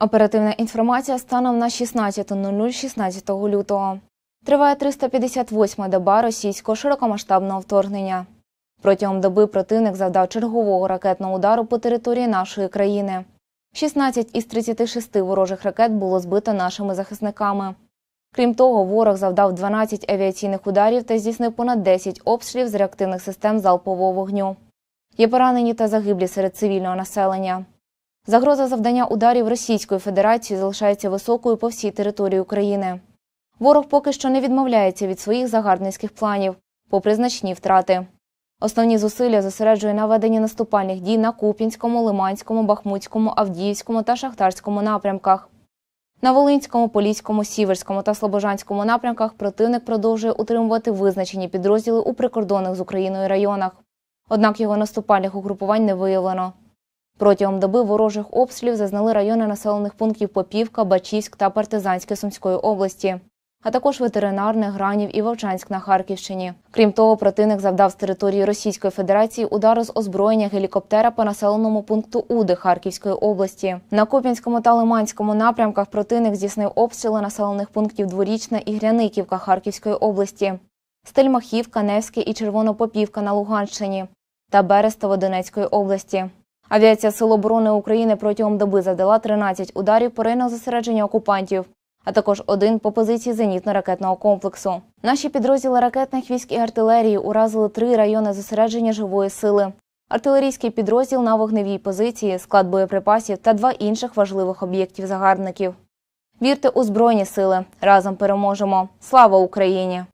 Оперативна інформація станом на 16.00 16 лютого. Триває 358-ма доба російського широкомасштабного вторгнення. Протягом доби противник завдав чергового ракетного удару по території нашої країни. 16 із 36 ворожих ракет було збито нашими захисниками. Крім того, ворог завдав 12 авіаційних ударів та здійснив понад 10 обстрілів з реактивних систем залпового вогню. Є поранені та загиблі серед цивільного населення. Загроза завдання ударів Російської Федерації залишається високою по всій території України. Ворог поки що не відмовляється від своїх загарбницьких планів, попри значні втрати. Основні зусилля зосереджує на веденні наступальних дій на Куп'янському, Лиманському, Бахмутському, Авдіївському та Шахтарському напрямках. На Волинському, Поліському, Сіверському та Слобожанському напрямках противник продовжує утримувати визначені підрозділи у прикордонних з Україною районах. Однак його наступальних угрупувань не виявлено. Протягом доби ворожих обстрілів зазнали райони населених пунктів Попівка, Бачівськ та Партизанське Сумської області, а також ветеринарне, Гранів і Вовчанськ на Харківщині. Крім того, противник завдав з території Російської Федерації удару з озброєння гелікоптера по населеному пункту Уди Харківської області. На Куп'янському та Лиманському напрямках противник здійснив обстріли населених пунктів Дворічна і Гряниківка Харківської області, Стельмахівка, Невське і Червонопопівка на Луганщині та Берестово Донецької області. Авіація Сил оборони України протягом доби завдала 13 ударів по районах зосередження окупантів, а також один по позиції зенітно-ракетного комплексу. Наші підрозділи ракетних військ і артилерії уразили три райони зосередження живої сили. Артилерійський підрозділ на вогневій позиції, склад боєприпасів та два інших важливих об'єктів загарбників. Вірте у збройні сили. Разом переможемо. Слава Україні!